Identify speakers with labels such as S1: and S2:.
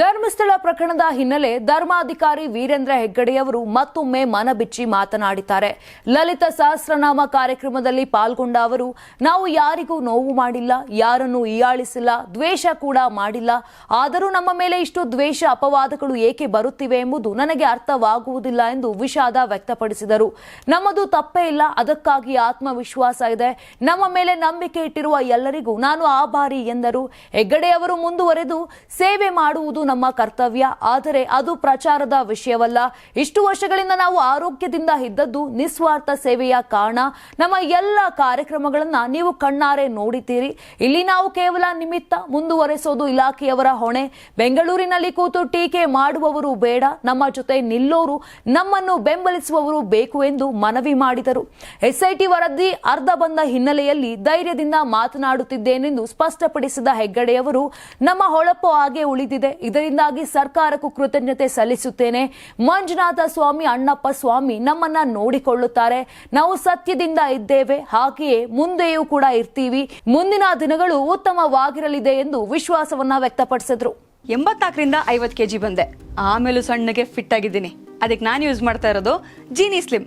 S1: ಧರ್ಮಸ್ಥಳ ಪ್ರಕರಣದ ಹಿನ್ನೆಲೆ ಧರ್ಮಾಧಿಕಾರಿ ವೀರೇಂದ್ರ ಹೆಗ್ಗಡೆಯವರು ಮತ್ತೊಮ್ಮೆ ಮನಬಿಚ್ಚಿ ಮಾತನಾಡಿದ್ದಾರೆ. ಲಲಿತ ಸಹಸ್ರನಾಮ ಕಾರ್ಯಕ್ರಮದಲ್ಲಿ ಪಾಲ್ಗೊಂಡ ಅವರು, ನಾವು ಯಾರಿಗೂ ನೋವು ಮಾಡಿಲ್ಲ, ಯಾರನ್ನು ಹೀಯಾಳಿಸಿಲ್ಲ, ದ್ವೇಷ ಕೂಡ ಮಾಡಿಲ್ಲ. ಆದರೂ ನಮ್ಮ ಮೇಲೆ ಇಷ್ಟು ದ್ವೇಷ, ಅಪವಾದಗಳು ಏಕೆ ಬರುತ್ತಿವೆ ಎಂಬುದು ನನಗೆ ಅರ್ಥವಾಗುವುದಿಲ್ಲ ಎಂದು ವಿಷಾದ ವ್ಯಕ್ತಪಡಿಸಿದರು. ನಮ್ಮದು ತಪ್ಪೇ ಇಲ್ಲ, ಅದಕ್ಕಾಗಿ ಆತ್ಮವಿಶ್ವಾಸ ಇದೆ. ನಮ್ಮ ಮೇಲೆ ನಂಬಿಕೆ ಇಟ್ಟಿರುವ ಎಲ್ಲರಿಗೂ ನಾನು ಆಭಾರಿ ಎಂದರು. ಹೆಗ್ಗಡೆಯವರು ಮುಂದುವರೆದು, ಸೇವೆ ಮಾಡುವುದು ನಮ್ಮ ಕರ್ತವ್ಯ, ಆದರೆ ಅದು ಪ್ರಚಾರದ ವಿಷಯವಲ್ಲ. ಇಷ್ಟು ವರ್ಷಗಳಿಂದ ನಾವು ಆರೋಗ್ಯದಿಂದ ಇದ್ದದ್ದು ನಿಸ್ವಾರ್ಥ ಸೇವೆಯ ಕಾರಣ. ನಮ್ಮ ಎಲ್ಲ ಕಾರ್ಯಕ್ರಮಗಳನ್ನ ನೀವು ಕಣ್ಣಾರೆ ನೋಡಿದ್ದೀರಿ. ಇಲ್ಲಿ ನಾವು ಕೇವಲ ನಿಮಿತ್ತ ಮುಂದುವರೆಸೋದು ಇಲಾಖೆಯವರ ಹೊಣೆ. ಬೆಂಗಳೂರಿನಲ್ಲಿ ಕೂತು ಟೀಕೆ ಮಾಡುವವರು ಬೇಡ. ನಮ್ಮ ಜೊತೆ ನಿಲ್ಲೋರು. ನಮ್ಮನ್ನು ಬೆಂಬಲಿಸುವವರು ಬೇಕು ಎಂದು ಮನವಿ ಮಾಡಿದರು. ಎಸ್ಐಟಿ ವರದಿ ಅರ್ಧ ಬಂದ ಹಿನ್ನೆಲೆಯಲ್ಲಿ ಧೈರ್ಯದಿಂದ ಮಾತನಾಡುತ್ತಿದ್ದೇನೆಂದು ಸ್ಪಷ್ಟಪಡಿಸಿದ ಹೆಗ್ಗಡೆಯವರು, ನಮ್ಮ ಹೊಳಪು ಹಾಗೆ ಉಳಿದಿದೆ. ಇದರಿಂದಾಗಿ ಸರ್ಕಾರಕ್ಕೂ ಕೃತಜ್ಞತೆ ಸಲ್ಲಿಸುತ್ತೇನೆ. ಮಂಜುನಾಥ ಸ್ವಾಮಿ, ಅಣ್ಣಪ್ಪ ಸ್ವಾಮಿ ನಮ್ಮನ್ನ ನೋಡಿಕೊಳ್ಳುತ್ತಾರೆ. ನಾವು ಸತ್ಯದಿಂದ ಇದ್ದೇವೆ. ಹಾಗೆಯೇ ಮುಂದೆಯೂ ಕೂಡ ಇರ್ತೀವಿ. ಮುಂದಿನ ದಿನಗಳು ಉತ್ತಮವಾಗಿರಲಿದೆ ಎಂದು ವಿಶ್ವಾಸವನ್ನ ವ್ಯಕ್ತಪಡಿಸಿದ್ರು.
S2: ಎಂಬತ್ನಾಲ್ಕರಿಂದ ಐವತ್ತು ಕೆಜಿ ಬಂದೆ. ಆಮೇಲೂ ಸಣ್ಣಗೆ ಫಿಟ್ ಆಗಿದ್ದೀನಿ. ಅದಕ್ಕೆ ನಾನು ಯೂಸ್ ಮಾಡ್ತಾ ಇರೋದು ಜೀನಿ ಸ್ಲಿಮ್